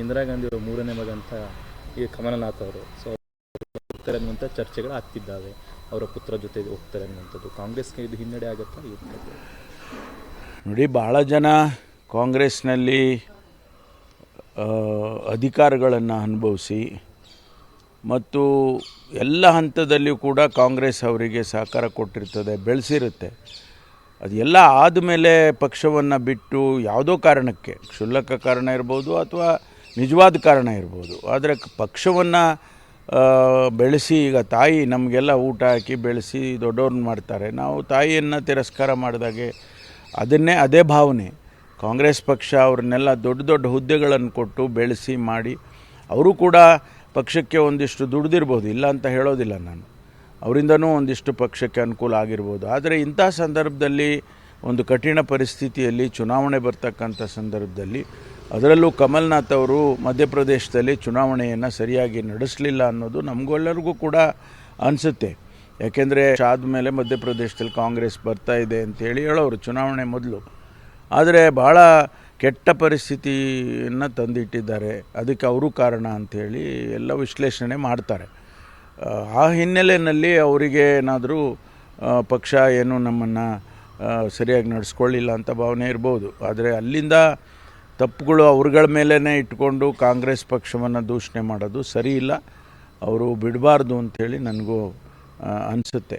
ಇಂದಿರಾ ಗಾಂಧಿ ಅವರು ಮೂರನೇ ಮಗ ಅಂತ ಈ ಕಮಲನಾಥ್ ಅವರು ಸೊ ಹೋಗ್ತಾರೆ ಅನ್ನುವಂಥ ಚರ್ಚೆಗಳು ಆಗ್ತಿದ್ದಾವೆ. ಅವರ ಪುತ್ರ ಜೊತೆ ಹೋಗ್ತಾರೆ ಅನ್ನುವಂಥದ್ದು ಕಾಂಗ್ರೆಸ್ಗೆ ಇದು ಹಿನ್ನಡೆ ಆಗುತ್ತಾ? ಇರ್ತದೆ ನೋಡಿ ಭಾಳ ಜನ ಕಾಂಗ್ರೆಸ್ನಲ್ಲಿ ಅಧಿಕಾರಗಳನ್ನು ಅನುಭವಿಸಿ ಮತ್ತು ಎಲ್ಲ ಹಂತದಲ್ಲಿಯೂ ಕೂಡ ಕಾಂಗ್ರೆಸ್ ಅವರಿಗೆ ಸಹಕಾರ ಕೊಟ್ಟಿರ್ತದೆ, ಬೆಳೆಸಿರುತ್ತೆ. ಅದೆಲ್ಲ ಆದಮೇಲೆ ಪಕ್ಷವನ್ನು ಬಿಟ್ಟು ಯಾವುದೋ ಕಾರಣಕ್ಕೆ, ಕ್ಷುಲ್ಲಕ ಕಾರಣ ಇರ್ಬೋದು ಅಥವಾ ನಿಜವಾದ ಕಾರಣ ಇರ್ಬೋದು. ಆದರೆ ಪಕ್ಷವನ್ನು ಬೆಳೆಸಿ, ಈಗ ತಾಯಿ ನಮಗೆಲ್ಲ ಊಟ ಹಾಕಿ ಬೆಳೆಸಿ ದೊಡ್ಡವ್ರನ್ನ ಮಾಡ್ತಾರೆ. ನಾವು ತಾಯಿಯನ್ನು ತಿರಸ್ಕಾರ ಮಾಡಿದಾಗೆ ಅದನ್ನೇ ಅದೇ ಭಾವನೆ. ಕಾಂಗ್ರೆಸ್ ಪಕ್ಷ ಅವ್ರನ್ನೆಲ್ಲ ದೊಡ್ಡ ದೊಡ್ಡ ಹುದ್ದೆಗಳನ್ನು ಕೊಟ್ಟು ಬೆಳೆಸಿ ಮಾಡಿ, ಅವರು ಕೂಡ ಪಕ್ಷಕ್ಕೆ ಒಂದಿಷ್ಟು ದುಡ್ದಿರ್ಬೋದು. ಇಲ್ಲ ಅಂತ ಹೇಳೋದಿಲ್ಲ ನಾನು. ಅವರಿಂದನೂ ಒಂದಿಷ್ಟು ಪಕ್ಷಕ್ಕೆ ಅನುಕೂಲ ಆಗಿರ್ಬೋದು. ಆದರೆ ಇಂಥ ಸಂದರ್ಭದಲ್ಲಿ ಒಂದು ಕಠಿಣ ಪರಿಸ್ಥಿತಿಯಲ್ಲಿ ಚುನಾವಣೆ ಬರ್ತಕ್ಕಂಥ ಸಂದರ್ಭದಲ್ಲಿ ಅದರಲ್ಲೂ ಕಮಲ್ನಾಥ್ ಅವರು ಮಧ್ಯಪ್ರದೇಶದಲ್ಲಿ ಚುನಾವಣೆಯನ್ನು ಸರಿಯಾಗಿ ನಡೆಸಲಿಲ್ಲ ಅನ್ನೋದು ನಮಗೆಲ್ಲರಿಗೂ ಕೂಡ ಅನಿಸುತ್ತೆ. ಯಾಕೆಂದರೆ ಆದಮೇಲೆ ಮಧ್ಯಪ್ರದೇಶದಲ್ಲಿ ಕಾಂಗ್ರೆಸ್ ಬರ್ತಾ ಇದೆ ಅಂತೇಳಿ ಹೇಳೋರು ಚುನಾವಣೆ ಮೊದಲು. ಆದರೆ ಭಾಳ ಕೆಟ್ಟ ಪರಿಸ್ಥಿತಿಯನ್ನು ತಂದಿಟ್ಟಿದ್ದಾರೆ. ಅದಕ್ಕೆ ಅವರು ಕಾರಣ ಅಂಥೇಳಿ ಎಲ್ಲ ವಿಶ್ಲೇಷಣೆ ಮಾಡ್ತಾರೆ. ಆ, ಆ ಹಿನ್ನೆಲೆಯಲ್ಲಿ ಅವರಿಗೆ ಏನಾದರೂ ಪಕ್ಷ ಏನು ನಮ್ಮನ್ನು ಸರಿಯಾಗಿ ನಡೆಸ್ಕೊಳ್ಳಿಲ್ಲ ಅಂತ ಭಾವನೆ ಇರ್ಬೋದು. ಆದರೆ ಅಲ್ಲಿಂದ ತಪ್ಪುಗಳು ಅವ್ರಗಳ ಮೇಲೇ ಇಟ್ಕೊಂಡು ಕಾಂಗ್ರೆಸ್ ಪಕ್ಷವನ್ನು ದೂಷಣೆ ಮಾಡೋದು ಸರಿ ಇಲ್ಲ. ಅವರು ಬಿಡಬಾರ್ದು ಅಂಥೇಳಿ ನನಗೂ ಅನಿಸುತ್ತೆ.